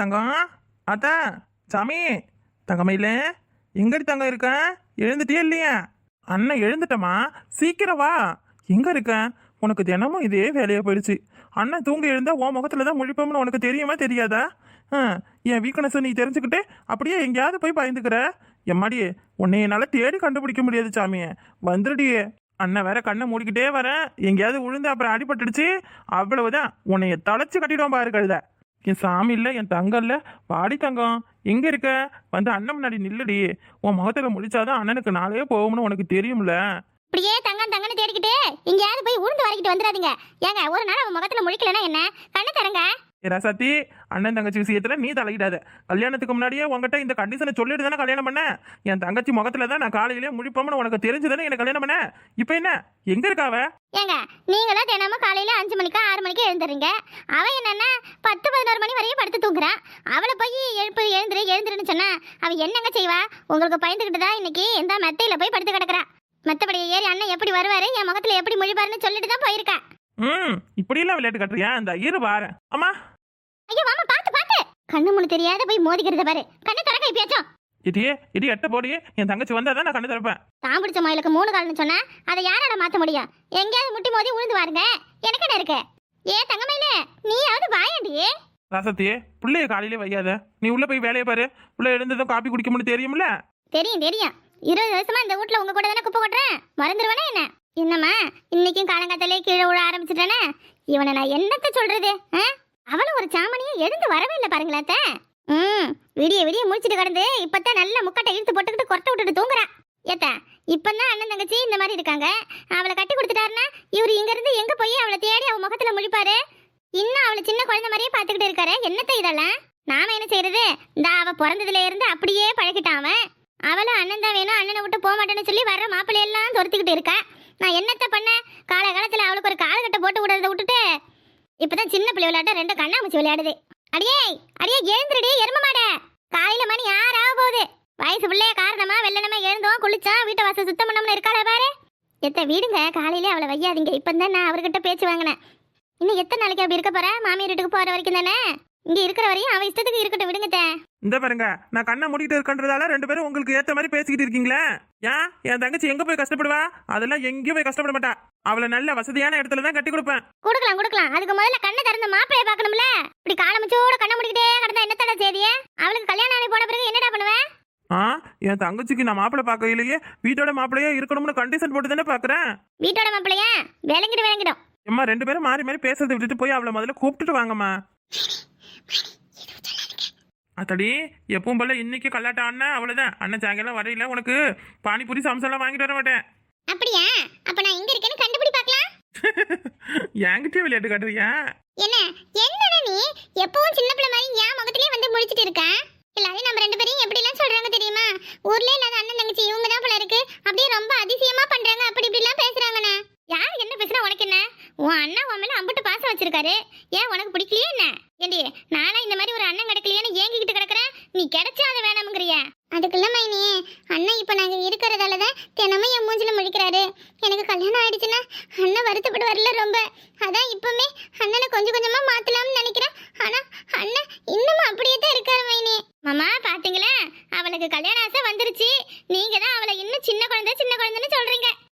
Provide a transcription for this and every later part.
தங்கம் அத்தா சாமி தங்கமயில எங்கடி தங்கம் இருக்க? எழுந்துட்டே இல்லையா? அண்ணன் எழுந்துட்டமா சீக்கிரம் வா. எங்கே இருக்க? உனக்கு தினமும் இதே வேலையாக போயிடுச்சு. அண்ணன் தூங்க எழுந்தா உன் முகத்தில் தான் முழிப்போம்னு உனக்கு தெரியுமா தெரியாதா? ஆ, என் வீக்னஸ் நீ தெரிஞ்சுக்கிட்டு அப்படியே எங்கேயாவது போய் பயந்துக்கிற. எம்மாடி உன்னை என்னால் தேடி கண்டுபிடிக்க முடியாது சாமியை வந்துடுடியே அண்ணன் வேற கண்ணை மூடிக்கிட்டே வரேன் எங்கேயாவது விழுந்து அப்புறம் அடிபட்டுடுச்சு. அவ்வளவுதான். உன்னைய தலைச்சு கட்டிடுவோம் பாரு கழுத. என் சாமி இல்லை என் தங்கம் இல்லை. வாடி தங்கம். எங்கே இருக்க? வந்து அண்ணன் முன்னாடி நில்லுடி. உன் முகத்தில் முடிச்சாதான் அண்ணனுக்கு நாளே போகும்னு உனக்கு தெரியும்ல. இப்படியே தங்கம் தங்கன்னு தேடிக்கிட்டு எங்கேயாவது போய் உளுந்து வரைக்கிட்டு வந்துடாதீங்க. ஏங்க ஒரு நாள் அவன் முகத்தில் முழிக்கலன்னா என்ன? கண்ணு தரங்க ஏ ரசாத்தி அண்ணன் தங்கச்சி விஷயத்துல நீ தலையிடாத. கல்யாணத்துக்கு முன்னாடியே உங்ககிட்ட இந்த கண்டிஷனை சொல்லிட்டு தானே கல்யாணம் பண்ண? என் தங்கச்சி முகத்துல தான் நான் காலையிலேயே முடிப்போம்னு உனக்கு தெரிஞ்சுதானே எனக்கு கல்யாணம் பண்ண? இப்போ என்ன? எங்க இருக்காவ ஏங்க நீங்க தான் தினமும் காலையில அஞ்சு மணிக்கு ஆறு மணிக்கு எழுந்துறீங்க. அவன் என்னன்னா பத்து பதினோரு மணி வரையும் படுத்து தூங்குறான் அவளை போய் எழுப்பு எழுந்துரு எழுந்துருன்னு சொன்னா அவ என்னங்க செய்வா? உங்களுக்கு பயந்துகிட்டு தான் இன்னைக்கு? இந்த மெத்தையில போய் படுத்து கிடக்குறா. மத்தபடி ஏறி அண்ணன் எப்படி வருவாரு? என் முகத்துல எப்படி முழிப்பாருன்னு சொல்லிட்டு தான் போயிருக்கா. ம் இப்படியெல்லாம் விளையாட்டு கட்டுறியா? இந்த இரு பாரு அம்மா ஐயோ மாமா பாத்து பாத்து கண்ணு முன்னு தெரியாத போய் மோதிக்கிறத பாரு. கண்ணு திறக்க இப்பயாச்சும். இடியே இடி எட்ட போடி. என் தங்கச்சி வந்தா தான் நான் கண்ணு திறப்பேன். தான் பிடிச்ச மயிலுக்கு மூணு கால்னு சொன்னா அதை யாரால மாத்த முடியும்? எங்கேயாவது முட்டி மோதி உழுந்து வாருங்க. எனக்கு என்ன இருக்கு? ஏ தங்கமயிலே நீயாவது வாயண்டி. ரசத்தியே பிள்ளைய காலையிலே வையாத. நீ உள்ள போய் வேலையை பாரு. உள்ள எழுந்ததும் காப்பி குடிக்க தெரியும்ல? தெரியும் தெரியும். இருபது வருஷமா இந்த வீட்ல உங்க கூட தானே குப்பை கொட்டுறேன்? மறந்துடுவானே என்ன? என்னம்மா இன்னைக்கும் காலங்காத்தாலே கீழே விழ ஆரம்பிச்சிட்டானே? இவனை நான் என்னத்த சொல்றது ஆ? எழுந்து வரவே இல்லை பாருங்களேன் அத்தை. ம். விடிய விடிய முடிச்சிட்டு கிடந்து இப்பதான் நல்ல முக்கட்டை இழுத்து போட்டுக்கிட்டு கொரட்டை விட்டுட்டு தூங்குறா. ஏத்த இப்பதான் அண்ணன் தங்கச்சி இந்த மாதிரி இருக்காங்க. அவளை கட்டி கொடுத்துட்டாருன்னா இவர் இங்க இருந்து எங்க போய் அவளை தேடி அவ முகத்துல முழிப்பாரு? இன்னும் அவளை சின்ன குழந்தை மாதிரியே பாத்துக்கிட்டு இருக்காரு. என்னத்த இதெல்லாம்? நாம என்ன செய்யறது? இந்த அவ பிறந்ததுல இருந்து அப்படியே பழகிட்டான் அவன். அவளும் அண்ணன் தான் வேணும் அண்ணனை விட்டு போக மாட்டேன்னு சொல்லி வர்ற மாப்பிள்ளை எல்லாம் துரத்துக்கிட்டு இருக்கா. நான் என்னத்த பண்ண? காலகாலத்துல அவளுக்கு ஒரு காலகட்டை போட்டு விடுறத விட்டுட்டு இப்பதான் சின்ன பிள்ளை விளையாட்ட ரெண்டு கண்ணாமூச்சி விளையாடுது. அடியே அடியே எழுந்துருடி எரும மாட. காலையில மணி ஆறு ஆக போகுது. வயசு பிள்ளைய காரணமா வெள்ளனமா எழுந்தோம் குளிச்சோம் வீட்டை வாசல் சுத்தம் பண்ணோம்னு இருக்காள பாரு. எத்த வீடுங்க? காலையில அவளை வையாதீங்க. இப்பதான் நான் அவர்கிட்ட பேச்சு வாங்கினேன். இன்னும் எத்தனை நாளைக்கு அப்படி இருக்க போறா? மாமியார் வீட்டுக்கு போற வரைக்கும் தானே? இங்க இருக்கிற வரையும் அவ இஷ்டத்துக்கு இருக்கட்டும் விடுங்க. இந்த பாருங்க நான் கண்ணை மூடிட்டு இருக்கன்றதால ரெண்டு பேரும் உங்களுக்கு ஏத்த மாதிரி பேசிக்கிட்டு இருக்கீங்களே? ஏன் என் தங்கச்சி எங்க போய் கஷ்டப்படுவா? அதெல்லாம் எங்கேயும் போய் கஷ்டப்பட மாட்டா. அவளை நல்ல வசதியான இடத்துல தான் கட்டி கொடுப்பேன். கொடுக்கலாம் கொடுக்கலாம். அதுக்கு முதல்ல கண்ணை திறந்த மாப்பிளைய பார்க்கணும்ல? இப்படி காலமிச்சோட கண்ணை முடிக்கிட்டே கிடந்தா என்னத்தட செய்தியே? அவளுக்கு கல்யாணம் ஆகி போன பிறகு என்னடா பண்ணுவேன் ஆ என் தங்கச்சிக்கு நான் மாப்பிள்ளை பார்க்கையிலேயே வீட்டோட மாப்பிள்ளையே இருக்கணும்னு கண்டிஷன் போட்டு தானே பாக்குறேன் வீட்டோட மாப்பிளையா விளங்கிடு விளங்கிடும். அம்மா ரெண்டு பேரும் மாறி மாறி பேசுறதை விட்டுட்டு போய் அவளை முதல்ல கூப்பிட்டுட்டு வாங்கம்மா. அத்தடி எப்பவும் போல இன்னைக்கு கல்லாட்டம் ஆடினா அவ்வளவுதான். அண்ணன் சாயங்காலம் வரையில உனக்கு பானிபூரி சம்சம்லாம் வாங்கிட்டு வர மாட்டேன். அப்படியா? அப்ப நான் எங்க இருக்கேன்னு கண்டுபிடி பார்க்கலாம். என்கிட்டயே விளையாட்டு காட்டுறியா? என்ன? என்னடா நீ? எப்பவும் சின்ன பிள்ளை மாதிரி என் முகத்திலேயே வந்து முடிச்சிட்டு இருக்க? எல்லாரும் நம்ம ரெண்டு பேரையும் எப்படி எல்லாம் சொல்றாங்க தெரியுமா? ஊர்ல இல்லாத அண்ணன் தங்கச்சி இவங்க தான் போல இருக்கு. அப்படியே ரொம்ப அதிசயமா பண்றாங்க. அப்படி இப்படி எல்லாம் பேசுறாங்கண்ணே. யார் என்ன பேசுறா உனக்கு என்ன? உன் அண்ணன் உன் மேல அம்புட்டு பாசம் வச்சிருக்காரு. ஏன் உனக்கு பிடிக்கலையே என்ன? ஏண்டி நானா இந்த மாதிரி ஒரு அண்ணன் கிடைக்கலையேன்னு ஏங்கிக்கிட்டு கிடக்குறேன் நீ கிடைச்சா அதை வேணாமுங்கிறிய. அதுக்குள்ள மைனி அண்ணன் இப்ப நாங்க இருக்கிறதால தான் தினமும் என் மூஞ்சில முழிக்கிறாரு. எனக்கு கல்யாணம் ஆயிடுச்சுன்னா அண்ணன் வருத்தப்படுவார்ல ரொம்ப. அதான் இப்பவுமே அண்ணனை கொஞ்சம் கொஞ்சமா மாத்தலாம்னு நினைக்கிறேன். ஆனா அண்ணன் இன்னும் அப்படியே தான் இருக்காரு மைனி. மாமா பாத்தீங்களா? அவளுக்கு கல்யாண ஆசை வந்துருச்சு. நீங்க தான் அவளை இன்னும் சின்ன குழந்தை சின்ன குழந்தைன்னு சொல்றீங்க. இடி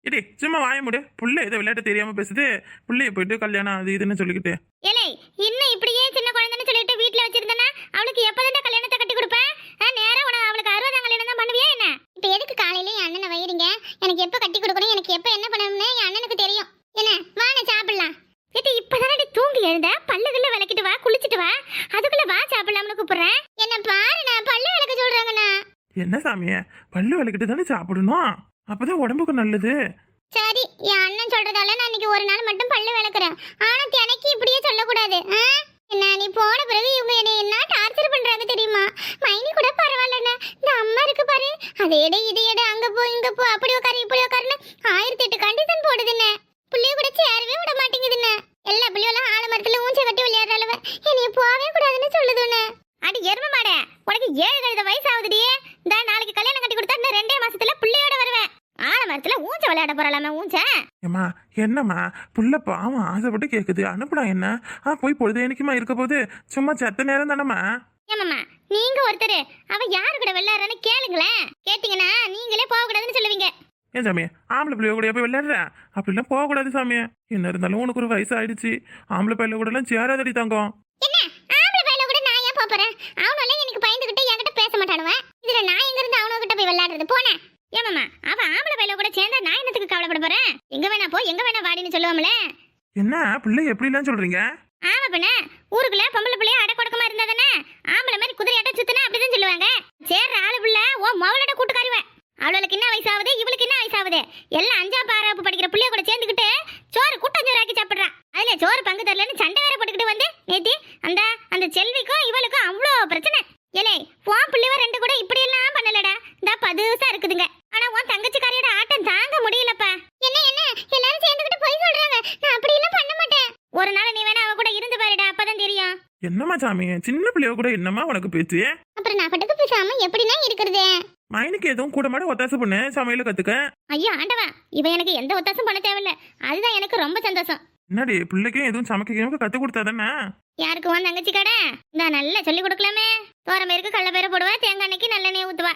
சும்மா வாய முடு. புள்ள ஏதோ விளையாட்டு தெரியாம பேசுது. புள்ளைய போயிட்டு கல்யாணம் அது இதுன்னு சொல்லிக்கிட்டு. ஏலே இன்னும் இப்படியே சின்ன குழந்தைன்னு சொல்லிட்டு வீட்ல வச்சிருந்தனா அவளுக்கு எப்பதான் கல்யாணத்தை கட்டி கொடுப்பேன்? ஆ, நேரா உனக்கு அவளுக்கு அறுபதாம் கல்யாணம் தான் பண்ணுவியா என்ன? இப்ப எதுக்கு காலையில என் அண்ணனை வயிறீங்க? எனக்கு எப்ப கட்டி கொடுக்கணும்? எனக்கு எப்ப என்ன பண்ணணும்னு என் அண்ணனுக்கு தெரியும். என்ன வாங்க சாப்பிடலாம். இது இப்பதானே தூங்கி எழுந்த? பல்லுகள்ல விளக்கிட்டு வா குளிச்சிட்டு வா. அதுக்குள்ள வா சாப்பிடலாம்னு கூப்பிடுறேன். என்ன பாரு நான் பல்லு விளக்க சொல்றாங்கண்ணா. என்ன சாமிய பல்லு விளக்கிட்டு தானே சாப்பிடணும்? அப்பதான் உடம்புக்கு நல்லது. சரி என் அண்ணன் சொல்றதால நான் இன்னைக்கு ஒரு நாள் மட்டும் பல்லு விளக்குறேன். ஆனா தினைக்கு இப்படியே சொல்லக்கூடாது. என்ன நீ போன பிறகு இவங்க என்னை என்ன டார்ச்சர் பண்றாங்க தெரியுமா? மைனி கூட பரவாயில்லண்ணா. இந்த அம்மா இருக்கு பாரு. அதை எடு இது எடு அங்க போ இங்க போ அப்படி உட்காரு இப்படி உட்காருன்னு ஆயிரத்தி எட்டு கண்டிஷன் போடுதுன்னு புள்ளைய கூட சேரவே விட மாட்டேங்குதுன்னு எல்லா பிள்ளைகளும் ஆலமரத்துல ஊஞ்ச கட்டி விளையாடுற அளவு என்னைய போகவே கூடாதுன்னு சொல்லுதுன்னு அடி எரும மாட. உனக்கு ஏழு கழுத வயசு ஆகுதுடியே இந்த நாளைக்கு கல்யாணம் கட்டி கொடுத்தா இன்னும் ரெண்டே மாசத்துல பிள்ளையோட வருவேன் ஆலமரத்துல ஊஞ்ச விளையாட போறலாமே ஊஞ்ச? ஏம்மா என்னம்மா? புள்ள பாவம் ஆசைப்பட்டு கேக்குது. அனுப்புடா என்ன? ஆ போய் பொழுது எனக்குமா இருக்க போது சும்மா செத்த நேரம் தானம்மா? ஏமாம்மா நீங்க ஒருத்தர். அவ யாரு கூட விளையாடுறான்னு கேளுங்களேன். கேட்டீங்கன்னா நீங்களே போக கூடாதுன்னு சொல்லுவீங்க. ஏன் சாமி ஆம்பளை பிள்ளைய கூட போய் விளையாடுற? அப்படிலாம் போகக்கூடாது சாமி. என்ன இருந்தாலும் உனக்கு ஒரு வயசு ஆயிடுச்சு ஆம்பளை பிள்ளை கூட எல்லாம் சேராதடி தங்கம். என்ன? ஆம்பளை பையல கூட நான் ஏன் போறேன்? அவனால எனக்கு பயந்துகிட்டு என்கிட்ட பேச மாட்டானுவன் இதுல நான் எங்க இருந்து அவன கிட்ட போய் விளையாடுறது? போனேன். ஏமாம்மா அவ ஆம்பளை பையல கூட சேர்ந்தா நான் என்னத்துக்கு கவலைப்பட போறேன்? எங்க வேணா போ எங்க வேணா வாடின்னு சொல்லுவாமல? என்ன பிள்ளை எப்படிலாம் சொல்றீங்க? ஆமா பண்ண ஊருக்குள்ள பொம்பளை பிள்ளைய அடக்கொடக்கமா இருந்தா தானே? ஆம்பளை மாதிரி குதிரையாட்ட சுத்தினா அப்படிதான் சொல்லுவாங்க. சேர்ற ஆளு புள்ள ஓ மவளோட கூட்டுக்காரிவ. அவளுக்கு என்ன வயசாகுது இவளுக்கு என்ன வயசாகுது? எல்லாம் அஞ்சா பாராப்பு படிக்கிற புள்ளைய கூட சேர்ந்துக்கிட்டு சோறு கூட்டஞ்சோறு ஆக்கி சாப்பிடுறா. அதுல சோறு பங்கு தரலன்னு சண்டை வேற போட்டுக்கிட்டு வந்து நேத்தி அந்த அந்த செல்விக்கும் இவளுக்கும் அவ்வளோ பிரச்சனை ஏலே உன் பிள்ளைவ ரெண்டு கூட இப்படி எல்லாம் பண்ணலடா இந்த பதுசா இருக்குதுங்க ஆனா உன் தங்கச்சிக்காரியோட ஆட்டம் தாங்க முடியலப்பா என்ன என்ன எல்லாரும் சேர்ந்துக்கிட்டு போய் சொல்றாங்க நான் அப்படி எல்லாம் பண்ண மாட்டேன் ஒரு நாள் நீ வேணா அவ கூட இருந்து பாருடா அப்பதான் தெரியும் என்னம்மா சாமி சின்ன பிள்ளைய கூட என்னம்மா உனக்கு பேச்சு? அப்புறம் நான் பட்டத்து பேசாம எப்படின்னா இருக்கிறது? மைனுக்கு எதுவும் கூட மாட ஒத்தாசை பண்ணு சமையல கத்துக்க. ஐயோ ஆண்டவா இவ எனக்கு எந்த ஒத்தாசம் பண்ண தேவையில்ல. அதுதான் எனக்கு ரொம்ப சந்தோஷம். என்னடி பிள்ளைக்கும் எதுவும் சமைக்க கத்து கொடுத்தா தானே யாருக்கு உன் தங்கச்சி கடை? நான் நல்லா சொல்லி கொடுக்கலாமே. தோரமேருக்கு கடல பேர போடுவா தேங்காய் எண்ணெய்க்கு நல்லெண்ணெய் ஊத்துவா.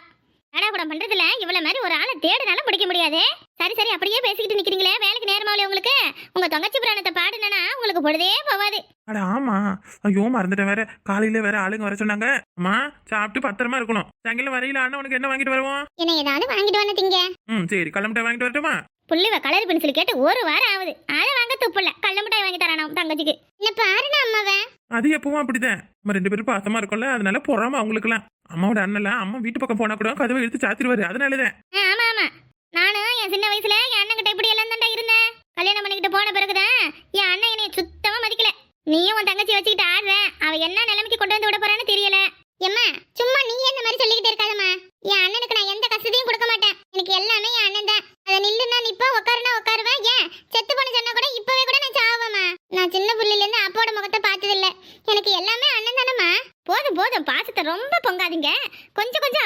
கூட பண்றதுல இவ்வளவு மாதிரி ஒரு ஆளை தேடினாலும் பிடிக்க முடியாது. சரி சரி அப்படியே பேசிக்கிட்டு நிக்கிறீங்களே வேலைக்கு நேரமாவில உங்களுக்கு? உங்க தங்கச்சி புராணத்தை பாடுனா உங்களுக்கு பொழுதே போவாது அட ஆமா. ஐயோ மறந்துட்டேன் வேற. காலையில வேற ஆளுங்க வர சொன்னாங்க. அம்மா சாப்பிட்டு பத்திரமா இருக்கணும். சாயங்காலம் வரையில அண்ணன் உனக்கு என்ன வாங்கிட்டு வருவோம் என்ன ஏதாவது வாங்கிட்டு வந்து திங்க. ம் சரி கிளம்பிட்ட வாங்கிட்டு வரட்டுமா? புள்ளிவ கலர் பென்சில் கேட்டு ஒரு வாரம் ஆகுது. அதை வாங்க துப்புல. கள்ள மிட்டாய் வாங்கி தரானா தங்கச்சிக்கு. என்ன பாருனா அம்மாவன் அது எப்பவும் அப்படிதான். நம்ம ரெண்டு பேரும் பாசமா இருக்கோம்ல அதனால பொறாம அவங்களுக்குலாம் அம்மாவோட அண்ணன் அம்மா வீட்டு பக்கம் போனா கூட கதவை எடுத்து சாத்திருவாரு அதனாலதான். ஆமா ஆமா. நானும் என் சின்ன வயசுல என் அண்ணன் கிட்ட இப்படி எல்லாம் தான்டா இருந்தேன் கல்யாணம் பண்ணிக்கிட்டு போன பிறகுதான் என் அண்ணன் என்னைய சுத்தமா மதிக்கல நீயும் உன் தங்கச்சி வச்சுக்கிட்டு ஆடுற அவ என்ன நிலைமைக்கு கொண்டு வந்து விட போறான்னு தெரியல எம்மா சும்மா நீ என்ன மாதிரி சொல்லிக்கிட்டு இருக்காதம்மா என் அண்ணனுக்கு நான் எந்த கஷ்டத்தையும் கொடுக்க மாட்டேன் எனக்கு எல்லாமே என் அண்ணன் தான் அதை நில்லுனா நிப்ப உட்காருனா உட்காருவேன் ஏன் செத்து போன சொன்னா கூட இப்பவே கூட நான் சாவேம்மா நான் சின்ன புள்ளில இருந்து அப்போட முகத்தை பார்த்தது இல்ல எனக்கு எல்லாமே அண்ணன் தானம்மா போதும் போதும் பாசத்தை ரொம்ப பொங்காதீங்க கொஞ்சம் கொஞ்சம்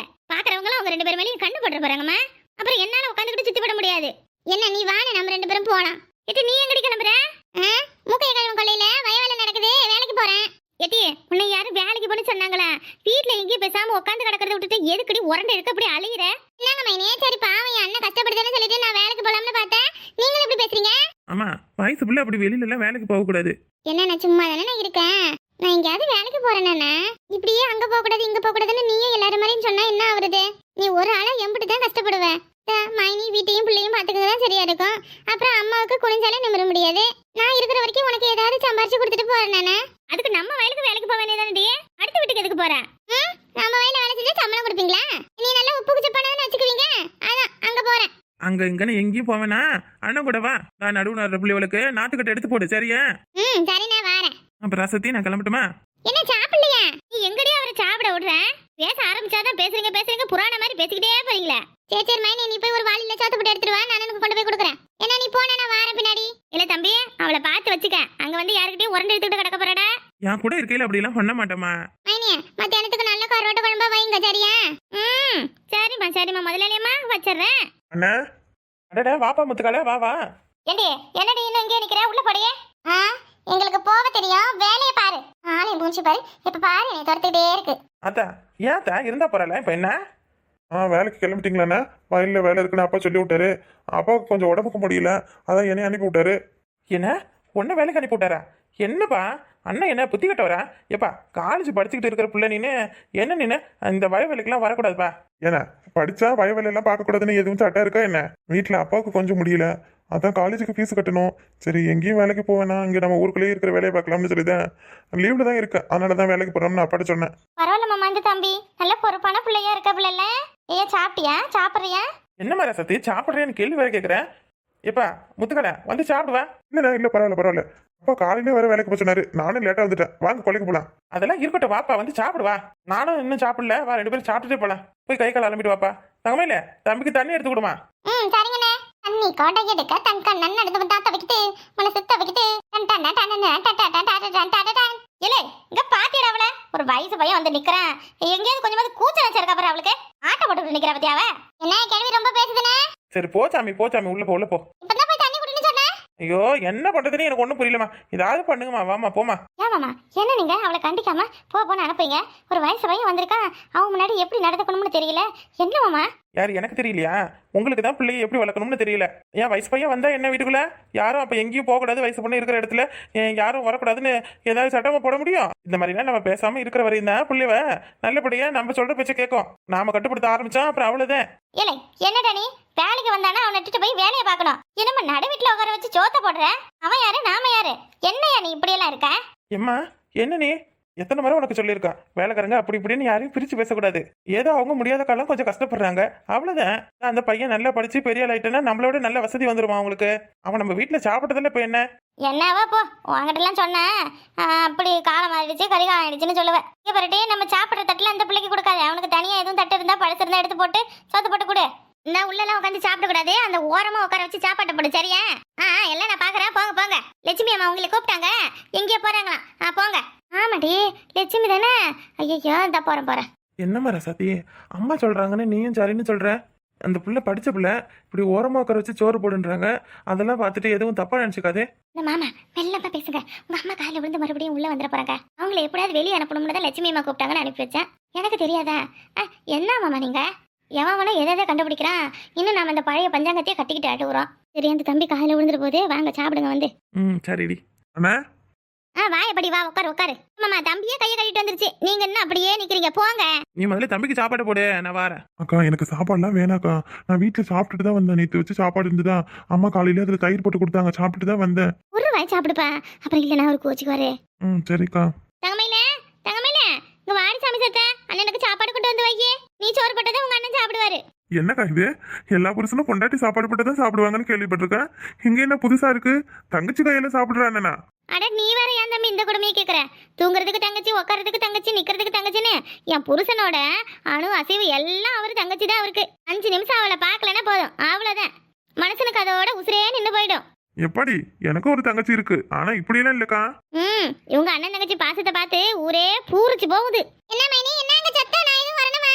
வைங்க பாக்குறவங்களும் அவங்க ரெண்டு பேரும் மேலேயும் கண்ணு போட்டு போறாங்கம்மா. அப்புறம் என்னால உட்காந்துக்கிட்டு சுத்தி விட முடியாது. என்ன நீ வாணு நம்ம ரெண்டு பேரும் போலாம். எட்டி நீ எங்கடி கிளம்புற? மூக்கைய கழுவும் கொள்ளையில வயவேலை நடக்குது வேலைக்கு போறேன். எட்டி உன்னை யாரும் வேலைக்கு போன்னு சொன்னாங்களா? வீட்ல எங்கேயும் பேசாம உட்காந்து கிடக்கிறத விட்டுட்டு எதுக்கடி உரண்டு இருக்க அப்படி அழியிற இல்லங்க மைனே சரி பாவம் என் அண்ணன் கஷ்டப்படுதுன்னு சொல்லிட்டு நான் வேலைக்கு போலாம்னு பார்த்தேன். நீங்களும் இப்படி பேசுறீங்க? ஆமா வயசு பிள்ளை அப்படி வெளியில எல்லாம் வேலைக்கு போக கூடாது என்ன நான் சும்மா தானே இருக்கேன்? நான் எங்கேயாவது வேலைக்கு போறேன்னா இப்படியே அங்க போக கூடாது இங்க போக கூடாதுன்னு நீயே எல்லாரும் மாதிரியும் சொன்னா என்ன ஆகுறது நீ ஒரு ஆளா எம்பிட்டு தான் கஷ்டப்படுவ. த, மைனி வீட்டையும் பிள்ளையும் பாத்துக்கிறது தான் சரியா இருக்கும். அப்புறம் அம்மாவுக்கு குனிஞ்சாலே நிமிர முடியாது. நான் இருக்கிற வரைக்கும் உனக்கு ஏதாவது சம்பாரிச்சு கொடுத்துட்டு போறேன் நானு? அதுக்கு நம்ம வயலுக்கு வேலைக்கு போக வேண்டியதானே அடுத்த வீட்டுக்கு எதுக்கு போற? ம், நம்ம வயல வேலை செஞ்சா சம்பளம் கொடுப்பீங்களா? நீ நல்லா உப்புக்கு சப்பானவன்னு வச்சுக்குவீங்க. அதான் அங்க போறேன். அங்க இங்கன்னு எங்கேயும் போவேனா? அண்ணன் கூட வா. நான் நடுவு நடுற பிள்ளைகளுக்கு நாத்துக்கட்டை எடுத்து போடு சரியா? ம் சரி நான் வாரேன். அப்புறம் ரசத்தையும் நான் கிளம்பட்டுமா? என்ன சாப்பிடலையா? நீ எங்கடி அவரை சாப்பிட விடுற? பேச ஆரம்பிச்சாதான் பேசுறீங்க பேசுறீங்க புராண மாதிரி பேசிக்கிட்டே போறீங்களே. சரி சரி மைனி நீ போய் ஒரு வாளியில சாத்து போட்டு எடுத்துட்டு வா நான் எனக்கு கொண்டு போய் கொடுக்குறேன். என்ன நீ போனா நான் வாரேன் பின்னாடி. இல்ல தம்பி அவளை பார்த்து வச்சுக்க. அங்க வந்து யாருக்கிட்டயும் உரண்டு எடுத்துக்கிட்டு கிடக்க போறடா. என் கூட இருக்கையில அப்படிலாம் பண்ண மாட்டேமா மைனி மத்தியானத்துக்கு நல்ல கருவாட்டு குழம்பா வைங்க சரியா? ம் சரிம்மா சரிம்மா முதலாளியம்மா வச்சிடுறேன். அண்ணா அடடா வாப்பா முத்துக்கால வா வா. ஏண்டி என்னடி இன்னும் இங்கே நிக்கிற? உள்ள போடியே. ஆ? எங்களுக்கு போக தெரியும். வேலையை பாரு. ஆனே மூஞ்சி பாரு. இப்ப பாரு நீ துரத்துக்கிட்டே இருக்கு. அத்தா ஏன் தா இருந்தா போறல. இப்ப என்ன? ஆ வேலைக்கு கிளம்பிட்டீங்களாண்ணா? வயலில் வேலை இருக்குன்னு அப்பா சொல்லி விட்டாரு. அப்பாவுக்கு கொஞ்சம் உடம்புக்கு முடியல. அதான் என்னைய அனுப்பி விட்டாரு. என்ன? ஒன்ன வேலைக்கு அனுப்பி விட்டாரா? என்னப்பா? அண்ணன் என்ன புத்தி கட்டவரா? ஏப்பா காலேஜ் படிச்சுக்கிட்டு இருக்கிற பிள்ளை நீனு என்ன நீனு? இந்த வய வேலைக்கெல்லாம் வரக்கூடாதுப்பா. ஏன்னா படிச்சா வய வேலையெல்லாம் பார்க்கக்கூடாதுன்னு எதுவும் சட்டம் இருக்கா என்ன? வீட்டில் அப்பாவுக்கு கொஞ்சம் முடியல. அதான் காலேஜுக்கு ஃபீஸ் கட்டணும். சரி எங்கேயும் வேலைக்கு போவேனா? இங்கே நம்ம ஊருக்குள்ளேயே இருக்கிற வேலையை பார்க்கலாம்னு சொல்லி தான் லீவில் தான் இருக்கேன். அதனால தான் வேலைக்கு போகிறோம்னு அப்பாட்ட சொன்னேன். பரவாயில்ல மாமா இந்த தம்பி. நல்ல பொறுப்பான பிள்ளையா இருக்க பிள்ளைல ஏ சாப்பிட்டியா? சாப்பிடுறியா? என்ன மாதிரி சத்தி? சாப்பிட்றேன்னு கேள்வி வேற கேட்குறேன் ஏப்பா முத்துக்கடை வந்து சாப்பிடுவா? இல்லைண்ணா இல்லை பரவாயில்ல பரவாயில்ல. அப்பா காலையிலே வர வேலைக்கு போய் சொன்னாரு நானும் லேட்டா வந்துட்டேன் வாங்க கொலைக்கு போலாம் அதெல்லாம் இருக்கட்டும் வாப்பா வந்து சாப்பிடுவா நானும் இன்னும் சாப்பிடல வா ரெண்டு பேரும் சாப்பிட்டுட்டு போலாம் போய் கை கால் அலம்பிட்டு வாப்பா தங்கமையில தம்பிக்கு தண்ணி எடுத்து கொடுமா ம் சரிங்கண்ணே தண்ணி கோட்டை எடுக்க தன் கண்ணன் நடந்து வந்தா தவிக்கிட்டு மனசு தவிக்கிட்டு இல்லை இங்க பாத்தியட அவள ஒரு வயசு பையன் வந்து நிக்கிறேன் எங்கேயாவது கொஞ்சமாவது கூச்சம் வச்சிருக்கா பாரு அவளுக்கு ஆட்டோ போட்டு நிக்கிறா பத்தியாவ என்ன கேள்வி ரொம்ப பேசுதுனே சரி போ சாமி போ சாமி உள்ள போ உள்ள போ ஐயோ என்ன பண்றதுன்னு எனக்கு ஒன்றும் புரியலம்மா. ஏதாவது பண்ணுங்கம்மா வாமா போமா ஏமாம்மா என்ன நீங்க? அவளை கண்டிக்காம போ போன்னு அனுப்புங்க ஒரு வயசு பையன் வந்திருக்கான் அவன் முன்னாடி எப்படி நடந்துக்கணும்னு தெரியல. என்னமாம்மா யார் எனக்கு தெரியலையா? உங்களுக்கு தான் பிள்ளையை எப்படி வளர்க்கணும்னு தெரியல. ஏன் வயசு பையன் வந்தா என்ன வீட்டுக்குள்ள? யாரும் அப்ப எங்கேயும் போகக்கூடாது வயசு பொண்ணு இருக்கிற இடத்துல. யாரும் வரக்கூடாதுன்னு ஏதாவது சட்டமா போட முடியும்? இந்த மாதிரிலாம் நம்ம பேசாம இருக்கிற வரையும் தான் பிள்ளைவ நல்லபடியா நம்ம சொல்ற பேச்ச கேட்கும். நாம கட்டுப்படுத்த ஆரம்பிச்சோம் அப்புறம் அவ்வளவுதான். இல்லை என்னடா நீ? வேலைக்கு வந்தானா அவனை விட்டுட்டு போய் வேலையை பார்க்கணும். என்னம்மா நடு வீட்டுல உட்கார வச்சு சோத்த போடுற? அவன் யாரு? நாம யாரு? என்னையா நீ இப்படியெல்லாம் இருக்க? எம்மா என்ன நீ? எத்தனை முறை உனக்கு சொல்லியிருக்கான் வேலைக்காரங்க அப்படி இப்படின்னு யாரையும் பிரிச்சு பேசக்கூடாது. ஏதோ அவங்க முடியாத காலம் கொஞ்சம் கஷ்டப்படுறாங்க. அவ்வளவுதான். அந்த பையன் நல்லா படிச்சு பெரிய ஆள் நம்மளோட நல்ல வசதி வந்துருமா அவங்களுக்கு? அவன் நம்ம வீட்டுல சாப்பிட்டதில்ல இப்ப என்ன? என்னவா போ உங்ககிட்டலாம் சொன்னேன். அப்படி காலம் ஆயிடுச்சு கரிகாலம் ஆயிடுச்சுன்னு சொல்லுவேன். இங்கே பரட்டே நம்ம சாப்பிட்ற தட்டில் அந்த பிள்ளைக்கு கொடுக்காது. அவனுக்கு தனியாக எதுவும் தட்டு இருந்தால் படுத்திருந்தா எடுத்து போட்டு சோத்து போட்டு கொடு. இந்த உள்ளெல்லாம் உட்காந்து சாப்பிடக்கூடாது. அந்த ஓரமாக உட்கார வச்சு சாப்பாட்டை போடு சரியா? ஆஹ் ஆ, எல்லாம் நான் பார்க்குறேன். போங்க போங்க. லட்சுமி அம்மா உங்களை கூப்பிட்டாங்க. எங்கேயோ போகிறாங்களாம் ஆ போங்க. ஆமாடி லட்சுமி தானே? ஐயோ இந்த போகிறேன் போகிறேன் என்னம்மா ரசாத்தி அம்மா சொல்றாங்கன்னு நீயும் சரின்னு சொல்ற? அந்த பிள்ளை படிச்ச பிள்ளை இப்படி ஓரமா உட்கார வச்சு சோறு போடுன்றாங்க. அதெல்லாம் பார்த்துட்டு எதுவும் தப்பா நினைச்சுக்காதே. இந்த மாமா மெல்லப்பா பேசுங்க. உங்க அம்மா காலையில் விழுந்து மறுபடியும் உள்ள வந்துட போறாங்க. அவங்கள எப்படியாவது வெளியே அனுப்பணும்னு தான் லட்சுமி அம்மா கூப்பிட்டாங்கன்னு அனுப்பி வச்சேன். எனக்கு தெரியாதா? அ, என்ன மாமா நீங்க? எவன் எதை எதை கண்டுபிடிக்கிறான்? இன்னும் நாம இந்த பழைய பஞ்சாங்கத்தையே கட்டிக்கிட்டு அழுகுறோம். சரி அந்த தம்பி காலையில் விழுந்துற போது வாங்க சாப்பிடுங்க வந்து. ம் சரிடி. அண்ணா ஆ வாயப்படி வா உட்காரு உட்காரு. மாமா தம்பியே கையை கட்டிட்டு வந்துருச்சு. நீங்க என்ன அப்படியே நிக்கிறீங்க? போங்க. நீ முதல்ல தம்பிக்கு சாப்பாடு போடு நான் வரேன். அக்கா எனக்கு சாப்பாடுலாம் வேணாக்கா. நான் வீட்டில் சாப்பிட்டுட்டு தான் வந்தேன். நேற்று வச்சு சாப்பாடு இருந்துதா? அம்மா காலையில அதில் தயிர் போட்டு கொடுத்தாங்க. சாப்பிட்டுட்டு தான் வந்தேன். ஒரு வாய் சாப்பிடுப்பா. அப்புறம் இல்லைன்னா ஒரு கோச்சுக்குவாரு ம் சரிக்கா. தங்கமையில தங்கமையில இங்க வாடி சாமி சத்த. அண்ணனுக்கு சாப்பாடு கொண்டு வந்து வையே. நீ சோறு போட்டதை உங்க அண்ணன் சாப்பிடுவாரு. என்னக்கா இது? எல்லா புருஷனும் பொண்டாட்டி சாப்பாடு போட்டு தான் சாப்பிடுவாங்கன்னு கேள்விப்பட்டிருக்கேன். இங்க என்ன புதுசா இருக்கு? தங்கச்சி கையில சாப்பிடுறானண்ணா அட நீ வேற ஏன் தம்பி இந்த கொடுமையை கேக்குற? தூங்குறதுக்கு தங்கச்சி உட்காரதுக்கு தங்கச்சி நிக்கிறதுக்கு தங்கச்சின்னு. என் புருஷனோட அணு அசைவு எல்லாம் அவரு தங்கச்சி தான் அவருக்கு. அஞ்சு நிமிஷம் அவளை பார்க்கலன்னா போதும். அவ்வளவுதான். மனுஷனுக்கு அதோட உசுரே நின்று போயிடும். எப்படி? எனக்கும் ஒரு தங்கச்சி இருக்கு. ஆனா இப்படியெல்லாம் இல்லக்கா. ம் இவங்க அண்ணன் தங்கச்சி பாசத்தை பார்த்து ஊரே பூரிச்சு போகுது. என்ன மைனி என்னங்க சத்தம்? நான் எதுவும் வரணுமா?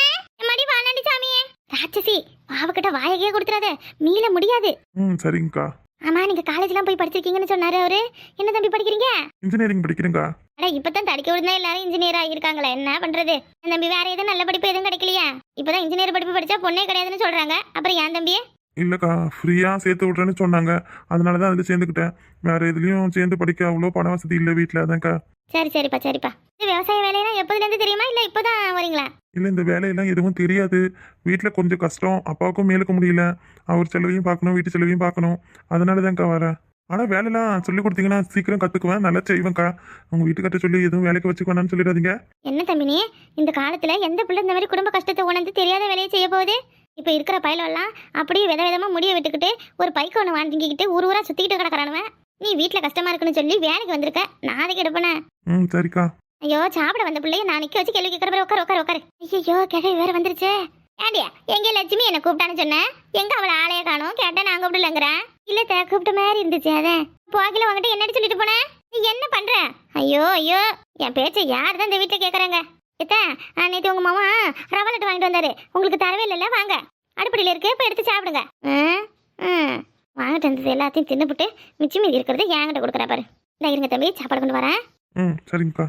மடி வாழாண்டி சாமியே. ராட்சசி பாவக்கிட்ட வாயகையே கொடுத்துறாத. மீள முடியாது. ம் சரிங்கக்கா. ஆமா நீங்க காலேஜ்லாம் போய் படிச்சிருக்கீங்கன்னு சொன்னாரு அவரு. என்ன தம்பி படிக்கிறீங்க? இன்ஜினியரிங் படிக்கிறேங்க்கா அட இப்பதான் தடிக்க விழுந்தா எல்லாரும் இன்ஜினியர் ஆகியிருக்காங்களே என்ன பண்றது? என் தம்பி வேற எதுவும் நல்ல படிப்பு எதுவும் கிடைக்கலையா. இப்பதான் இன்ஜினியர் படிப்பு படிச்சா பொண்ணே கிடையாதுன்னு சொல்றாங்க. அப்புறம் ஏன் தம்பி இல்லக்கா ஃப்ரீயா சேர்த்து விட்றேன்னு சொன்னாங்க. அதனால தான் அதில் சேர்ந்துக்கிட்டேன். வேற எதுலயும் சேர்ந்து படிக்க அவ்வளோ பண வசதி இல்லை வீட்டில் அதான்க்கா. சரி சரிப்பா சரிப்பா. இது விவசாய வேலையெல்லாம் எப்போதுல இருந்து தெரியுமா? இல்ல இப்பதான் வரீங்களா இல்லை இந்த வேலையெல்லாம் எதுவும் தெரியாது. வீட்டில் கொஞ்சம் கஷ்டம். அப்பாவுக்கும் மேலுக்க முடியல. அவர் செலவையும் பார்க்கணும் வீட்டு செலவையும் பார்க்கணும். அதனால தான்க்கா வரேன் ஆனால் வேலையெல்லாம் சொல்லி கொடுத்தீங்கன்னா சீக்கிரம் கற்றுக்குவேன் நல்லா செய்வேன்க்கா. உங்கள் வீட்டுக்கிட்ட சொல்லி எதுவும் வேலைக்கு வச்சுக்க வேணாம்னு சொல்லிடாதீங்க. என்ன தம்பி நீ இந்த காலத்துல எந்த பிள்ளை இந்த மாதிரி குடும்ப கஷ்டத்தை உணர்ந்து தெரியாத வேலையை செய்ய போகுது? இப்ப இருக்கிற பயலெல்லாம் அப்படியே வித விதமா முடிய விட்டுக்கிட்டு ஒரு பைக் ஒன்று வாங்கிக்கிட்டு ஊர் ஊரா சுத்திக்கிட்டு கிடக்குறானுவன் நீ வீட்டுல கஷ்டமா இருக்குன்னு சொல்லி வேலைக்கு வந்திருக்க. நான் அதுக்கு எடுப்பேனே ம் சரிக்கா. ஐயோ சாப்பிட வந்த பிள்ளைய நான் நிக்க வச்சு கேள்வி கேட்கற உட்கார உட்கார உட்காரு. ஐயோ கிழவி வேற வந்துருச்சே. ஏண்டியா எங்க லட்சுமி என்ன கூப்பிட்டான்னு சொன்னேன் எங்க அவளை ஆளைய காணும்? கேட்டா நான் கூப்பிடலங்கிறேன் இல்ல தே கூப்பிட்ட மாதிரி இருந்துச்சு அதான் போகில உங்ககிட்ட என்னடி சொல்லிட்டு போனேன் நீ என்ன பண்ற? ஐயோ ஐயோ என் பேச்சை யார் தான் இந்த வீட்டை கேக்குறாங்க? இத்தா நேற்று உங்க மாமா ரவா லட்டு வாங்கிட்டு வந்தாரு. உங்களுக்கு தரவே இல்லைல்ல வாங்க. அடுப்படியில் இருக்கு இப்போ எடுத்து சாப்பிடுங்க. ம், ம். வாங்கிட்டு வந்தது எல்லாத்தையும் தின்னுபிட்டு மிச்சம் மீதி இருக்கிறது என்கிட்ட கொடுக்குறா பாரு. இந்த இருங்க தம்பி சாப்பாடு கொண்டு வரேன். ம் சரிங்கக்கா.